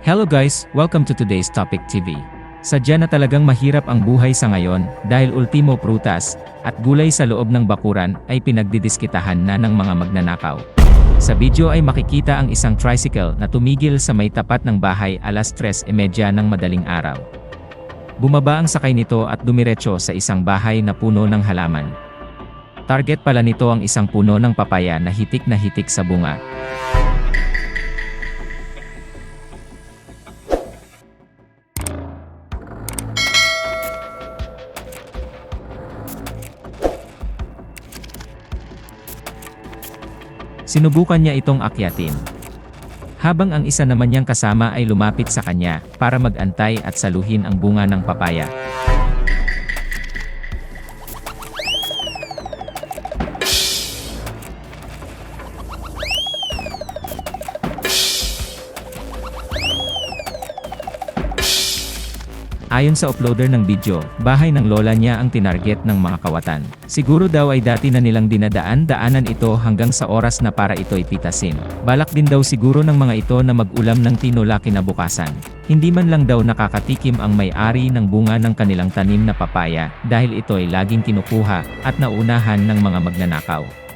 Hello guys, welcome to today's Topic TV. Sadya na talagang mahirap ang buhay sa ngayon dahil ultimo prutas at gulay sa loob ng bakuran ay pinagdidiskitahan na ng mga magnanakaw. Sa video ay makikita ang isang tricycle na tumigil sa may tapat ng bahay alas 3.30 ng madaling araw. Bumaba ang sakay nito at dumiretso sa isang bahay na puno ng halaman. Target pala nito ang isang puno ng papaya na hitik na hitik sa bunga. Sinubukan niya itong akyatin. Habang ang isa naman niyang kasama ay lumapit sa kanya para mag-antay at saluhin ang bunga ng papaya. Ayon sa uploader ng video, bahay ng lola niya ang tinarget ng mga kawatan. Siguro daw ay dati na nilang dinadaan-daanan ito hanggang sa oras na para ito'y pitasin. Balak din daw siguro ng mga ito na mag-ulam ng tinola kinabukasan. Hindi man lang daw nakakatikim ang may-ari ng bunga ng kanilang tanim na papaya dahil ito ay laging kinukuha at naunahan ng mga magnanakaw.